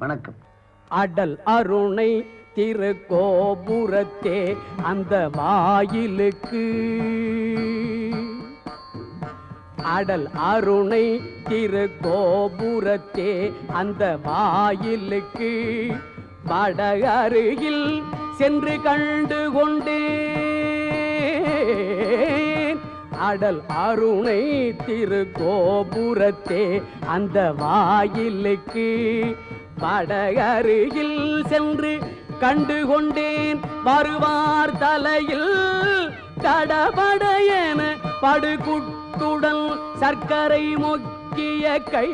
வணக்கம். அடல் அருணை திருக்கோபுரத்தே அந்த வாயிலுக்கு. அடல் அருணை திருக்கோபுரத்தே அந்த வாயிலுக்கு. வட அருகில் சென்று கண்டு கொண்டேன். அடல் அருணை திருக்கோபுரத்தே அந்த வாயிலுக்கு. படகருகில் சென்று கண்டு கொண்டேன் வருவார் தலையில் கடபடையென படுகுட்டுடன் சர்க்கரை மொக்கிய கை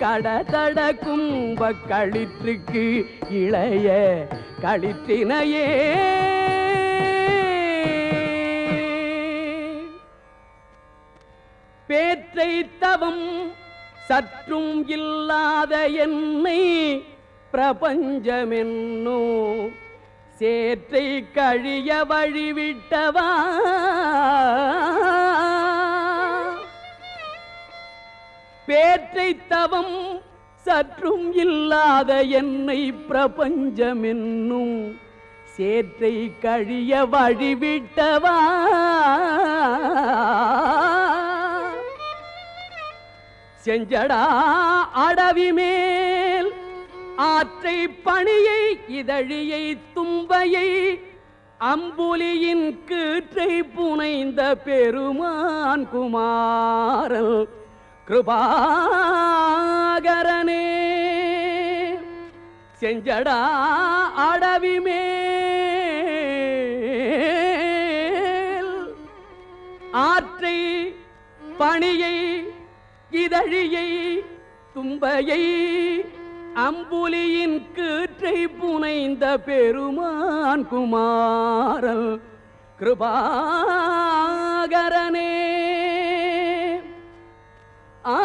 கடதட கும்ப களிற்றுக்கு இளைய கழித்தினையே பேற்றை தவம் சற்றும் இல்லாத என்னை பிரபஞ்சமென்னோ? சேற்றை கழிய வழிவிட்டவா? பேற்றை தவம் சற்றும் இல்லாத என்னை பிரபஞ்சமென்னும் சேற்றை கழிய வழிவிட்டவா? செஞ்சடா அடவி மேல். ஆற்றை பணியை இதழியை தும்பையை அம்புலியின் கீற்றை புனைந்த பெருமான் குமாரல் கிருபாகரனே. செஞ்சடா அடவி மேல். ஆற்றை பணியை இதழியை தும்பையை அம்புலியின் கீற்றை புனைந்த பெருமான் குமாரல் கிருபாகரனே. ஆ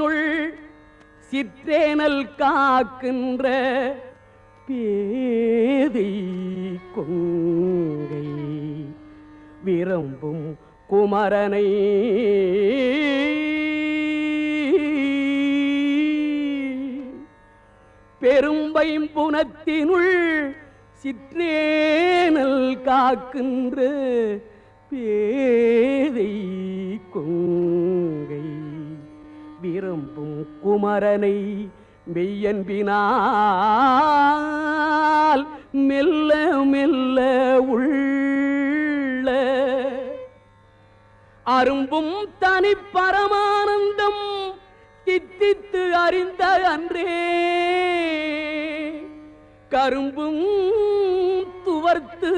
பெரும்பைம்புனத்தினுள் சிற்றேனல் காக்கின்ற பேதை கொங்கை. விரும்பும் குமரனை பெரும்பைம்புனத்தினுள் சிற்றேனல் காக்கின்ற பேதை கொங்கை. விரும்பும் குமரனை மெய்யன்பினால் மெல்ல மெல்ல உள்ள அரும்பும் தனி பரமானந்தம் தித்தித்து அறிந்த அன்றே. கரும்பும் துவர்த்து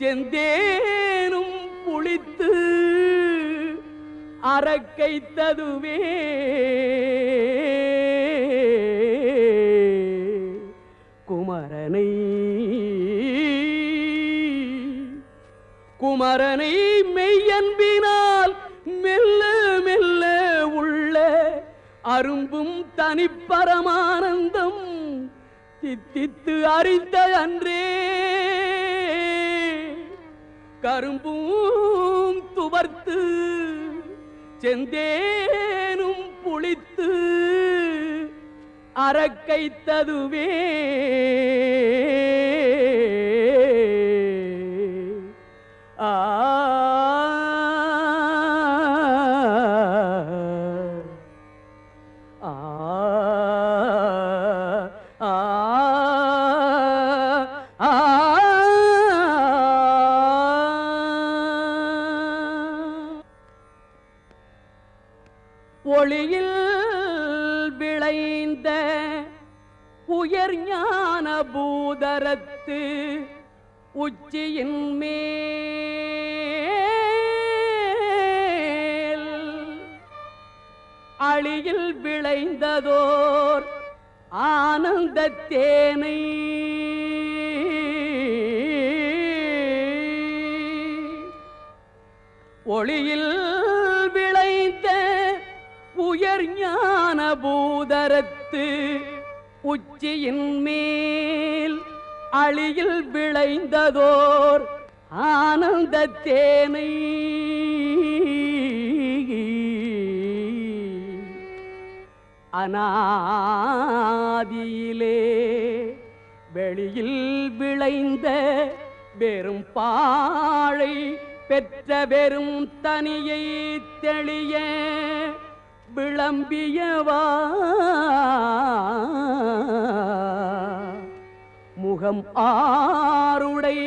செந்தேனும் அறக்கைத்ததுவே. குமரனை குமரனை மெய்யன்பினால் மெல்ல மெல்ல உள்ள அரும்பும் தனிப்பரமானந்தம் தித்தித்து அறிந்த அன்றே கரும்பும் துவர்த்து செந்தேனும் புளித்து அறக்கைத்ததுவே ஒளியில் விளைந்த உயர் ஞான பூதரத்து உச்சியின் மேல். அழியில் விளைந்ததோர் ஆனந்த தேனை ஒளியில் பூதரத்து உச்சியின் மேல் அழியில் விளைந்ததோர் ஆனந்த தேனை. அனாதியிலே வெளியில் விளைந்த வெறும் பாழை பெற்ற வெறும் தனியை தெளிய விளம்பியவா? முகம் ஆருடை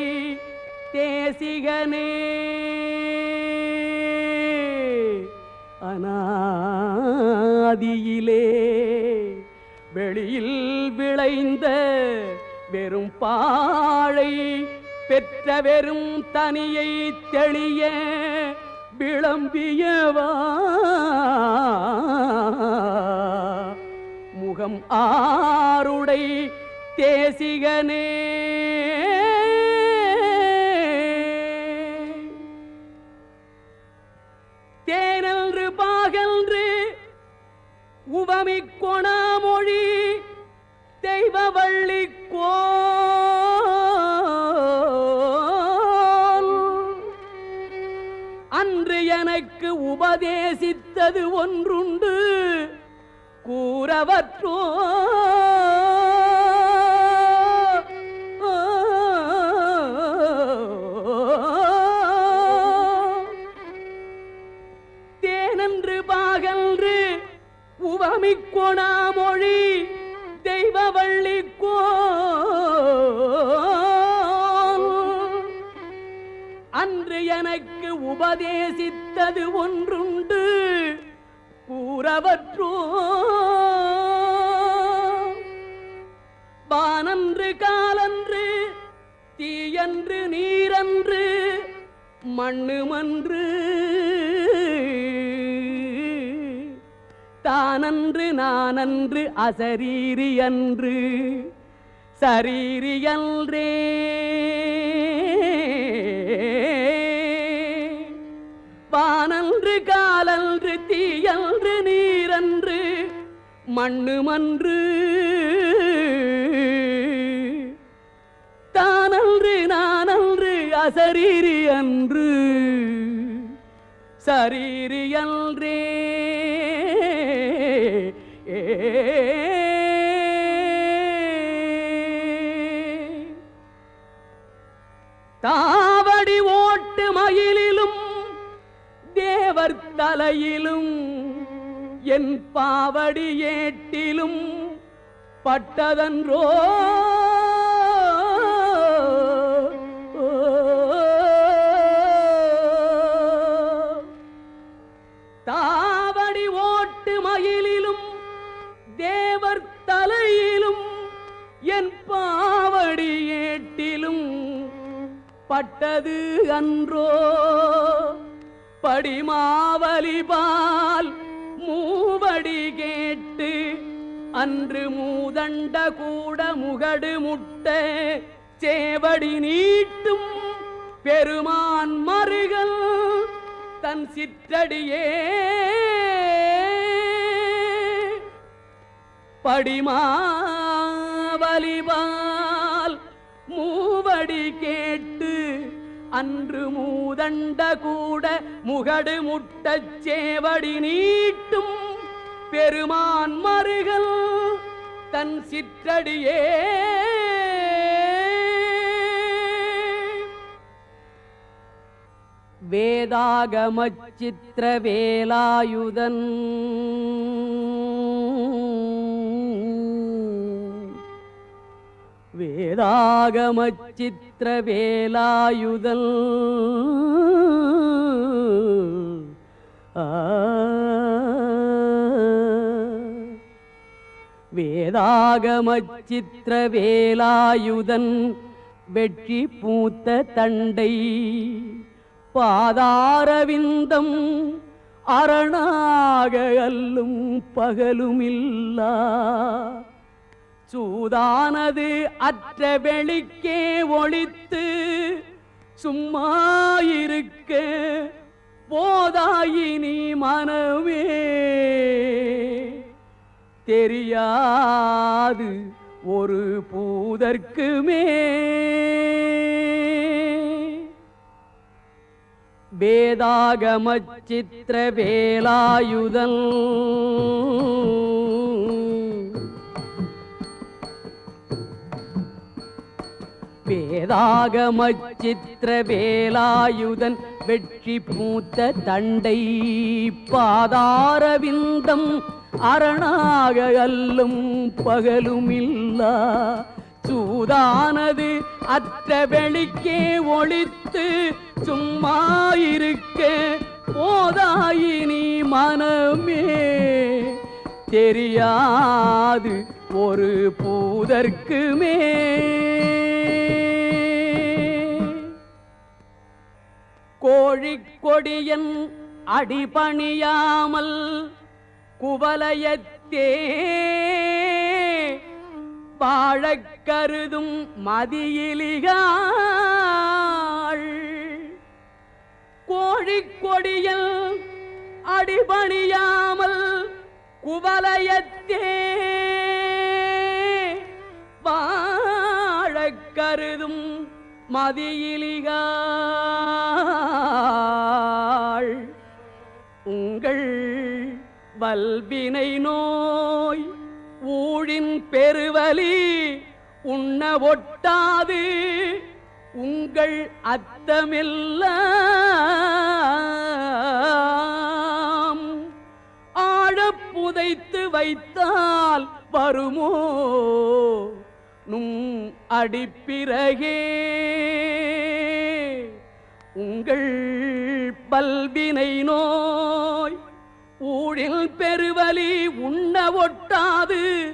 தேசிகனே. அநாதியிலே வெளியில் விளைந்த வெறும் பாழை பெற்ற வெறும் தனியை தெளிய விளம்பியவா? முகம் ஆருடை தேசிகனே. தேனன்று பாகன்று உவமிக் கொணாமொழி தெய்வவள்ளி கோ அன்று உபதேசித்தது ஒன்றுண்டு. கூறவற்றோ? தேனன்று பாகன்று உவமி கொணாமொழி தெய்வவள்ளி கோல் அன்று எனக்கு உபதேசித்த கண்டது ஒன்றுண்டு. கூறவற்றோ வானன்று காலன்று தீயன்று நீரன்று மண்ணுமன்று. தானன்று நானன்று அசரீரியன்று. சரீரியன்றே காலன்று தீயன்று நீரன்று மண்ணுமன்று தானன்று நானன்று அசரீரி அன்று சரீரி அன்றே. தாவடி ஓட்டு மயிலில் தலையிலும் என் பாவடி ஏட்டிலும் பட்டதன்றோ? தாவடி ஓட்டு மயிலிலும் தேவர் தலையிலும் என் பாவடி ஏட்டிலும் பட்டது அன்றோ? படிமாவலிபால் மூவடி கேட்டு அன்று மூதண்ட கூட முகடு முட்ட சேவடி நீட்டும் பெருமான் மருகல் தன் சிற்றடியே. படிமாவலிபால் மூவடி கேட்டு அன்று மூதண்ட கூட முகடு முட்டச் சேவடி நீட்டும் பெருமான் மருகல் தன் சிற்றடியே. வேதாகமச்சித்திர வேலாயுதன் வேதாகமச்சித்திர வேலாயுதல் ஆ. வேதாகமச்சித்திர வேலாயுதன் வெற்றி பூத்த தண்டை. பாதாரவிந்தம் அரணாக அல்லும் பகலுமில்லா. சூதானது அற்ற வெளிக்கே ஒளித்து சும்மாயிருக்க போதாயினி மனமே தெரியாது ஒரு பூதற்குமே வேதாகமச் சித்திர வேலாயுதல் வேதாகமச் சித்திர வேலாயுதன் வெற்றி பூத்த தண்டை பாதாரவிந்தம் அரணாக அல்லும் பகலுமில்லா. சூதானது அற்ற வெளிக்கே ஒழித்து சும்மாயிருக்க போதாயினி மனமே. தெரியாது ஒரு பூதற்குமே கோழிக்கொடியன் அடிபணியாமல் குவலயத்தே வாழக் கருதும் மதியிலிகாள். கோழிக்கொடியல் அடிபணியாமல் குவலயத்தே வாழக் கருதும் மதியிலிகாள். வல்வினை நோய் ஊழின் பெருவலி உண்ண ஒட்டாது. உங்கள் அத்தமில்ல ஆழப் புதைத்து வைத்தால் வருமோ? நும் அடிப்பிறகே. உங்கள் பல்வினை நோய் ஊழில் பெருவலி உண்ண ஒட்டாது.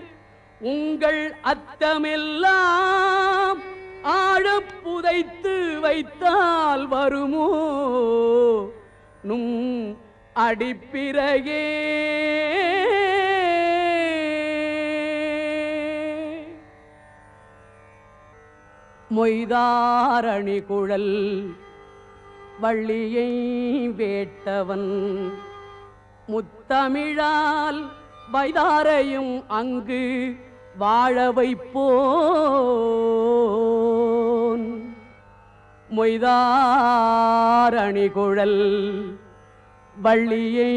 உங்கள் அத்தமெல்லாம் ஆழப் புதைத்து வைத்தால் வருமோ? நும் அடிப்பிறகே. மொய்தாரணி குழல் வள்ளியை வேட்டவன் முத்தமிழால் வைதாரையும் அங்கு வாழ வைப்போன். மொய்தாரணி குழல் வள்ளியை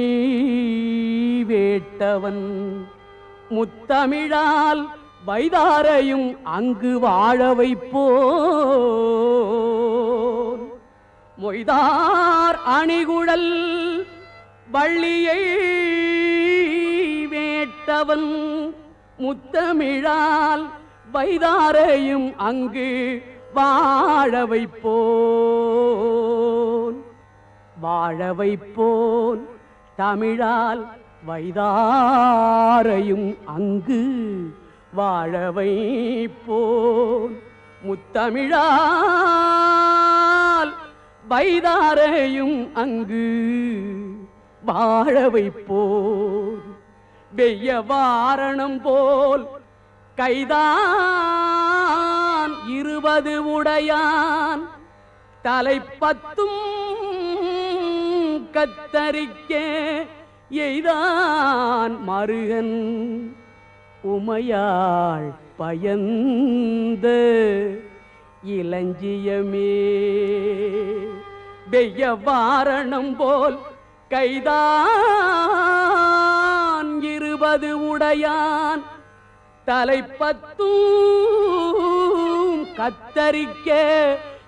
வேட்டவன். முத்தமிழால் வைதாரையும் அங்கு வாழ வைப்போன். மொய்தார் அணிகுழல் வள்ளியை வேட்டவன் முத்தமிழால் வைதாரையும் அங்கு வாழ வைப்போன். வாழ வைப்போன் தமிழால் வைதாரையும் அங்கு வாழ வைப்போன். முத்தமிழால் வைதாரையும் அங்கு வாழ வைப்போன் வெய்ய வாரணம் போல் கைதான் இருபது உடையான். தலைப்பத்தும் கத்தரிக்க எய்தான் மருகன். உமையாள் பயந்த இளஞ்சியமே. வெய்ய வாரணம் போல் கைதான் இருபது உடையான். தலைப்பத்தும் கத்தரிக்க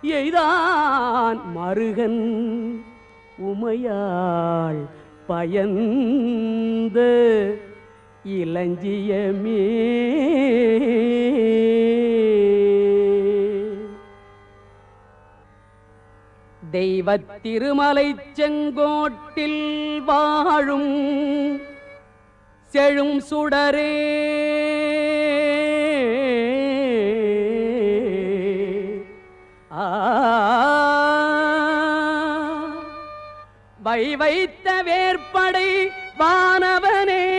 எய்தான் மருகன். உமையாள் பயந்த இளஞ்சியமே தெய்வத் திருமலை செங்கோட்டில் வாழும் செழும் சுடரே. வை வைத்த வேற்படை வானவனே.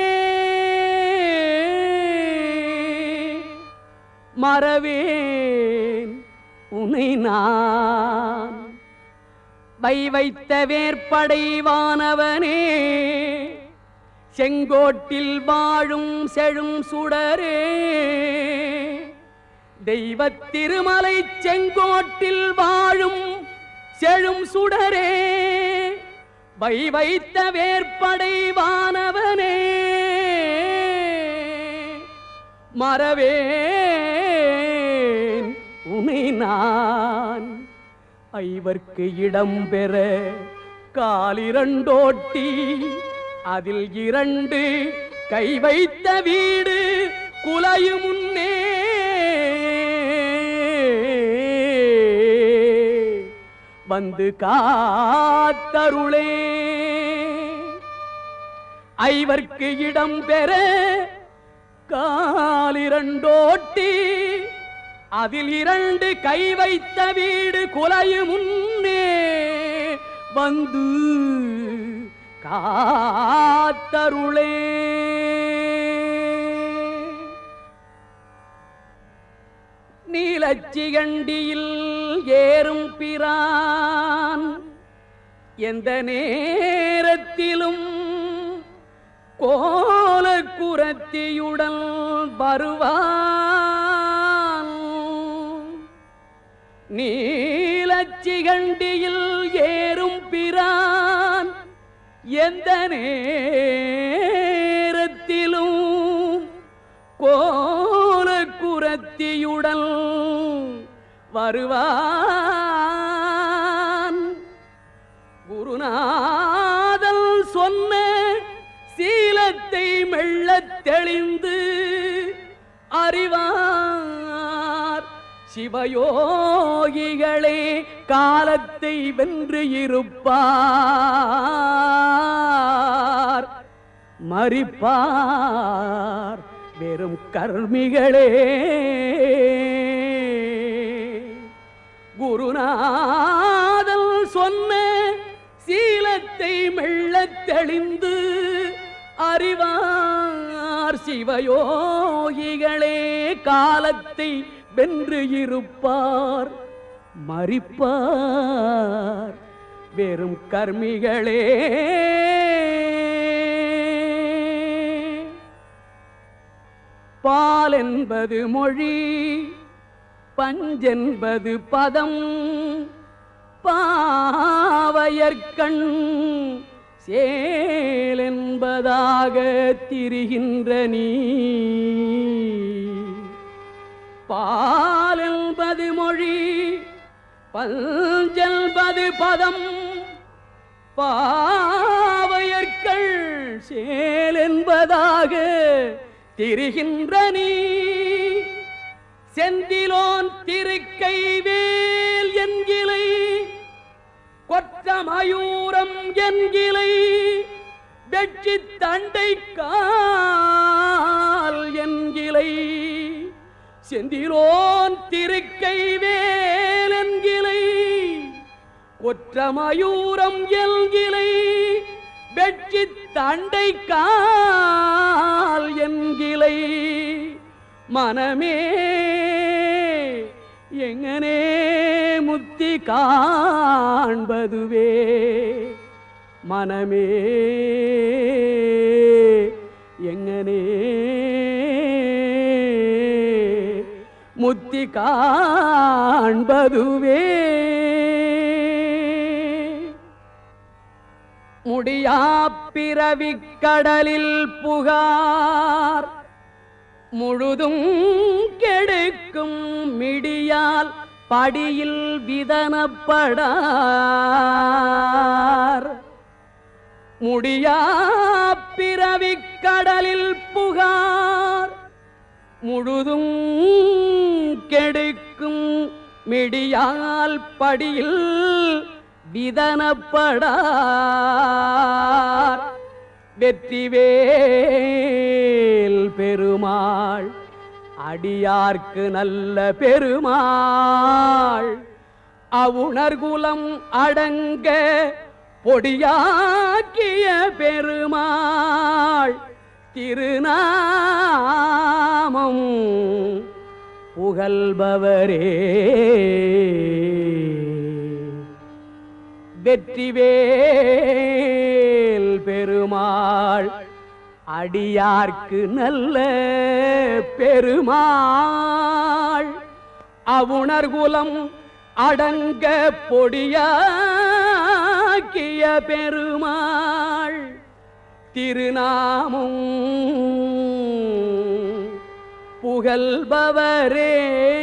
மறவேன் உனை நான். வை வைத்த வேற்படைவானவனே செங்கோட்டில் வாழும் செழும் சுடரே. தெய்வத் திருமலை செங்கோட்டில் வாழும் செழும் சுடரே வை வைத்த வேற்படைவானவனே மறவேன் உனை நான். ஐவர்க்கு இடம் பெற காலிரண்டோட்டி அதில் இரண்டு கை வைத்த வீடு குலையு முன்னே. வந்து காத்தருளே. ஐவர்க்கு இடம் பெற காலிரண்டோட்டி அதில் இரண்டு கை வைத்த வீடு குலையும் முன்னே வந்து காத்தருளே. நீலச்சிகண்டியில் ஏறும் பிரான் எந்த நேரத்திலும் கோலக்குரத்தியுடன் வருவான். நீலச்சிகண்டியில் ஏறும் பிரான் எந்த நேரத்திலும் கோல குரத்தியுடன் வருவான். குருநாதல் சொன்ன சீலத்தை மெல்லத் தெளிந்து அறிவான். சிவயோகிகளே காலத்தை வென்று இருப்பார். மறிப்பார் வெறும் கர்மிகளே. குருநாதல் சொன்ன சீலத்தை மெல்லத் தெளிந்து அறிவார் சிவயோகிகளே காலத்தை வென்று இருப்பார் மறிப்பார். வெறும் கர்மிகளே. பால் என்பது மொழி பஞ்சென்பது பதம். பாவையர்கண் சேலென்பதாக திரிகின்ற நீ. பால் என்பது மொழி பஞ்சென்பது பதம் பாவையற்கள் சேல் என்பதாக திரிகின்ற நீ. செந்திலோன் திருக்கை வேல் என்கிலை கொற்ற மயூரம் வெற்றி தண்டை கால் என்கிலை. செந்திலோன் திருக்கை வேலன்கிளை ஒற்றமயூரம் எல்கிளை வெற்றி தண்டை கால் என்கிளை. மனமே எங்கனே முத்தி காண்பதுவே மனமே எங்கனே முத்தி காண்பதுவே. முடியா பிறவிக் கடலில் புகார். முழுதும் கெடுக்கும் மிடியால் படியில் விதனப்படார். முடியா பிறவிக் கடலில் புகார். முழுதும் கெடுக்கும் மிடியால் படியில் விதனப்படார். வெற்றிவேல் பெருமாள் அடியார்க்கு நல்ல பெருமாள். அவுணர்குலம் அடங்க பொடியாக்கிய பெருமாள். திருநாமம் புகழ்பவரே. வெற்றிவேல் பெருமாள் அடியார்க்கு நல்ல பெருமாள். அவுணர்குலம் அடங்க பொடியாக்கிய பெருமாள். திருநாமும் புகழ்பவரே.